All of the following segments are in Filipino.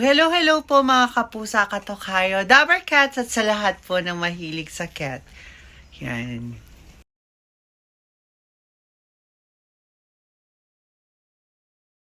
Hello, hello po mga kapusa katokayo, Dabber Cats at sa lahat po ng mahilig sa cat. Yan.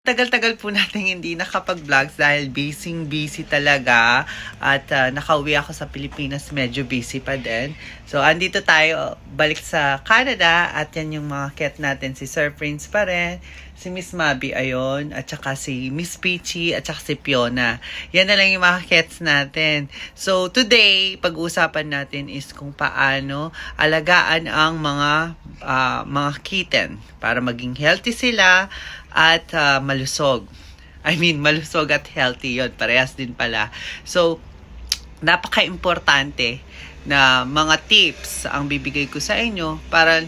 Tagal-tagal po natin hindi nakapag-vlogs dahil busy-busy talaga at ah, nakauwi ako sa Pilipinas medyo busy pa din. So andito tayo balik sa Canada at yan yung mga cat natin si Sir Prince pa rin, si Miss Mabi ayon at saka si Miss Peachy at saka si Fiona. Yan na lang yung mga cats natin. So today pag-uusapan natin is kung paano alagaan ang mga ah, mga kitten para maging healthy sila at ah, malusog. I mean, malusog at healthy yon Parehas din pala. So, napaka-importante na mga tips ang bibigay ko sa inyo para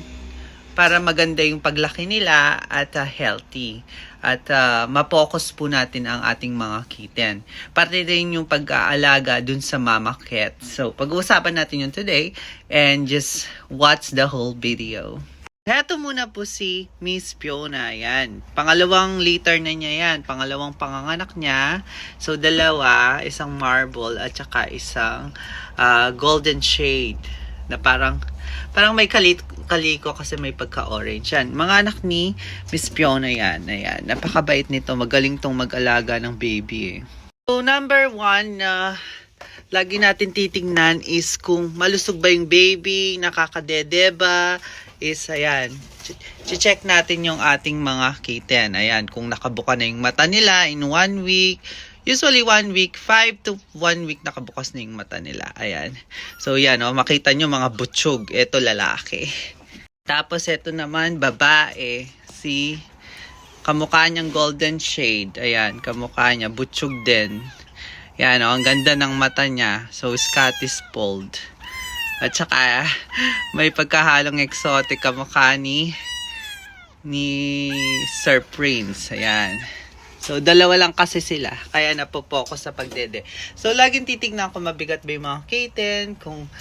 para maganda yung paglaki nila at ah, healthy. At ah, mapokus po natin ang ating mga kitten. Parte din yung pag-aalaga dun sa mama cat. So, pag-uusapan natin yun today and just watch the whole video. Heto muna po si Miss Fiona. Yan. Pangalawang liter na niya yan. Pangalawang panganganak niya. So, dalawa. Isang marble at saka isang ah, golden shade. Na parang, parang may kalit, kaliko kasi may pagka-orange. Yan. Mga anak ni Miss Fiona yan. Ayan. Napakabait nito. Magaling tong mag-alaga ng baby eh. So, number one na lagi natin titingnan is kung malusog ba yung baby, nakakadede ba, is ayan, ch- check natin yung ating mga kitten. Ayan, kung nakabuka na yung mata nila in one week, usually one week, five to one week nakabukas na yung mata nila. Ayan. So yan, oh, makita nyo mga butsyog. Ito lalaki. Tapos ito naman, babae. Si kamukha niyang golden shade. Ayan, kamukha niya. Butsyog din. Yan, oh, ang ganda ng mata niya. So, Scottish Fold. At saka, may pagkahalong exotic kamukha ni ni Sir Prince. Ayan. So, dalawa lang kasi sila. Kaya napopokus sa pagdede. So, laging titignan kung mabigat ba yung mga kitten, kung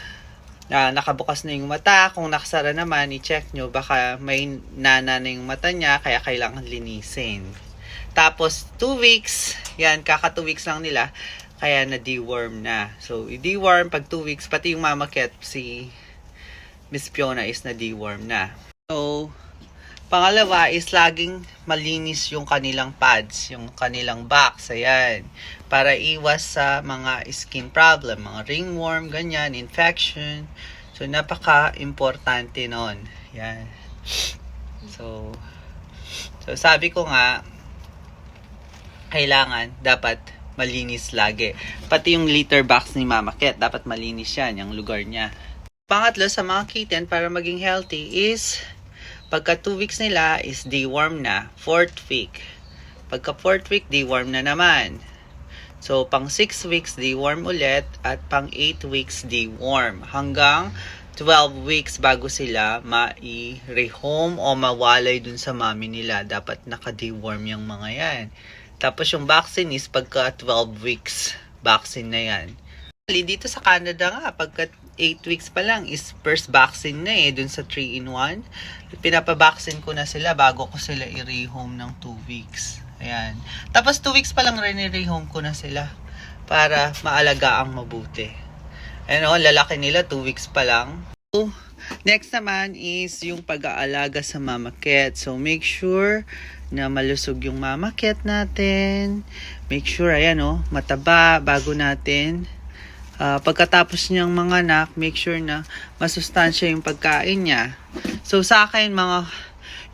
na nakabukas na yung mata, kung nakasara naman, i-check nyo, baka may nana na yung mata niya, kaya kailangan linisin. Tapos, 2 weeks, yan, kaka 2 weeks lang nila, kaya na deworm na. So, i-deworm pag 2 weeks, pati yung mama cat, si Miss Fiona is na deworm na. So, pangalawa is laging malinis yung kanilang pads, yung kanilang box, ayan. Para iwas sa mga skin problem, mga ringworm, ganyan, infection. So, napaka-importante nun. Yan. So, so sabi ko nga, kailangan, dapat malinis lagi. Pati yung litter box ni Mama Cat, dapat malinis yan, yung lugar niya. Pangatlo, sa mga kitten, para maging healthy is, pagka 2 weeks nila is deworm na. 4th week. Pagka 4th week, deworm na naman. So, pang 6 weeks, deworm ulit. At pang 8 weeks, deworm. Hanggang 12 weeks bago sila mai-rehome o mawalay dun sa mami nila. Dapat naka-deworm yung mga yan. Tapos yung vaccine is pagka 12 weeks, vaccine na yan. Dito sa Canada nga, pagka 8 weeks pa lang is first vaccine na eh, dun sa 3-in-1. Pinapabaksin ko na sila bago ko sila i-rehome ng 2 weeks. Ayan. Tapos 2 weeks pa lang rin i-rehome ko na sila para maalaga ang mabuti. Ano, lalaki nila 2 weeks pa lang. Next naman is yung pag-aalaga sa mama cat. So, make sure na malusog yung mama cat natin. Make sure, ayan oh, mataba bago natin Ah, pagkatapos niyang mga anak, make sure na masustansya yung pagkain niya. So sa akin, mga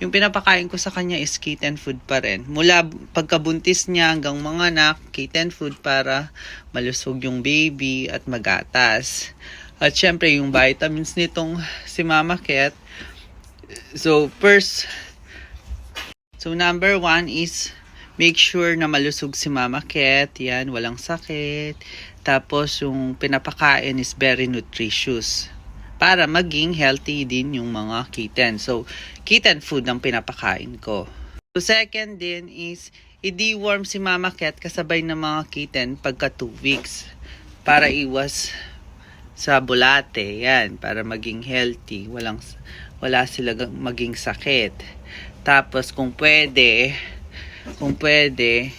yung pinapakain ko sa kanya is kitten food pa rin. Mula pagkabuntis niya hanggang mga anak, kitten food para malusog yung baby at magatas. At syempre, yung vitamins nitong si Mama Cat. So, first, so number one is make sure na malusog si Mama Cat. Yan, walang sakit. Tapos, yung pinapakain is very nutritious para maging healthy din yung mga kitten. So, kitten food ang pinapakain ko. So, second din is, i-deworm si Mama Cat kasabay ng mga kitten pagka 2 weeks para iwas sa bulate. Yan, para maging healthy. Walang, wala sila maging sakit. Tapos, kung pwede, kung pwede,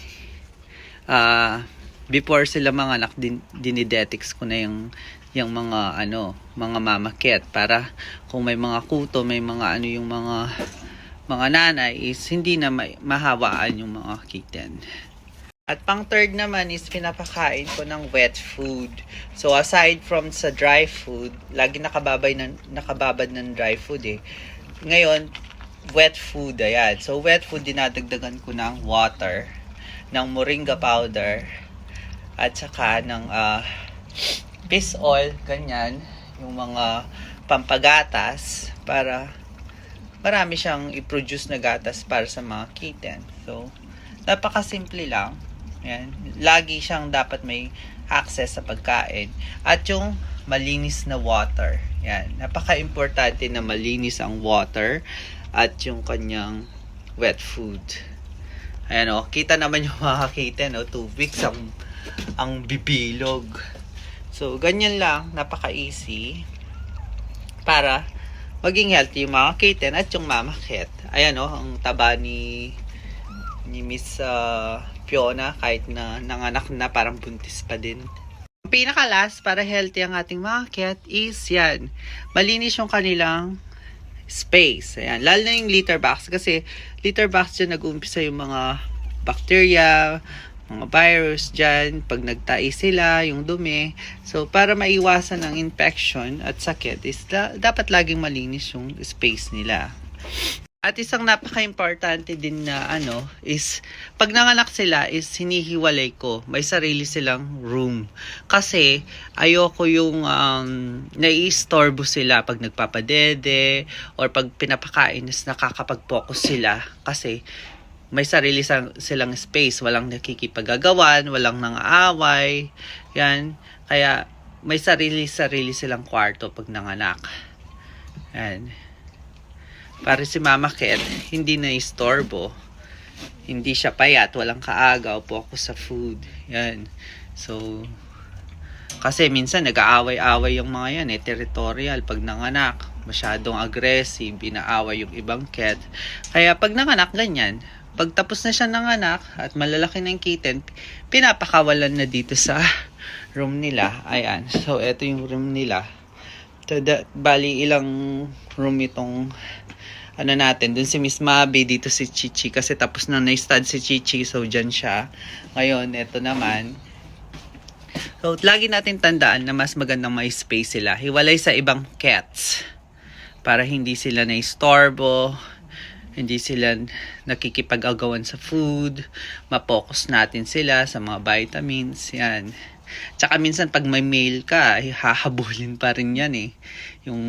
ah, before sila mga anak, din, dinidetics ko na yung, yung mga, ano, mga mamaket para kung may mga kuto, may mga ano yung mga mga nanay is hindi na may, mahawaan yung mga kitten. At pang third naman is pinapakain ko ng wet food. So aside from sa dry food, lagi nakababay ng, nakababad ng dry food eh. Ngayon, wet food, ayan. So wet food, dinadagdagan ko ng water, ng moringa powder, at saka ng uh, fish oil, ganyan, yung mga pampagatas para marami siyang i-produce na gatas para sa mga kitten. So, napakasimple lang. Yan. Lagi siyang dapat may access sa pagkain. At yung malinis na water. Yan. Napaka-importante na malinis ang water at yung kanyang wet food. Ayan o, kita naman yung mga kitten, no? Two weeks ang, bibilog. So, ganyan lang, napaka-easy para maging healthy yung mga kitten at yung mama cat. Ayan o, ang taba ni ni Miss ah, Fiona kahit na nanganak na parang buntis pa din. Ang pinaka-last para healthy ang ating mga cat is yan. Malinis yung kanilang space. Ayan. Lalo na yung litter box kasi litter box dyan nag-uumpisa yung mga bacteria, mga virus dyan, pag nagtai sila, yung dumi. So, para maiwasan ang infection at sakit, is da- dapat laging malinis yung space nila. At isang napaka-importante din na ano is pag nanganak sila is hinihiwalay ko. May sarili silang room. Kasi ayoko yung um, nai-istorbo sila pag nagpapadede or pag pinapakain is nakakapag-focus sila. Kasi may sarili silang space. Walang nakikipagagawan, walang nang-aaway. Yan. Kaya may sarili-sarili silang kwarto pag nanganak. Yan. Para si Mama Cat, hindi na istorbo. Hindi siya payat, walang kaagaw, focus sa food. Yan. So, kasi minsan nag-aaway-away yung mga yan eh, territorial pag nanganak. Masyadong aggressive, inaaway yung ibang cat. Kaya pag nanganak, ganyan. Pag tapos na siya nanganak at malalaki ng kitten, pinapakawalan na dito sa room nila. Ayan. So, ito yung room nila. So, da- bali ilang room itong ano natin, dun si Miss Mabi, dito si Chichi, kasi tapos na na-stud si Chichi, so dyan siya. Ngayon, ito naman. So, lagi natin tandaan na mas magandang may space sila. Hiwalay sa ibang cats. Para hindi sila na-istorbo, hindi sila nakikipag-agawan sa food, mapokus natin sila sa mga vitamins, yan. Tsaka minsan pag may mail ka, eh, hahabulin pa rin yan eh. Yung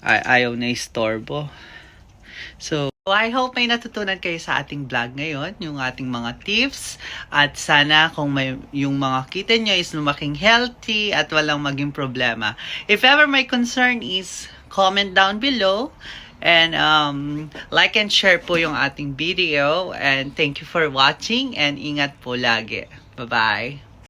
ay ayaw na istorbo. So, I hope may natutunan kayo sa ating vlog ngayon, yung ating mga tips. At sana kung may yung mga kitten nyo is lumaking healthy at walang maging problema. If ever my concern is, comment down below. And um, like and share po yung ating video. And thank you for watching and ingat po lagi. Bye-bye.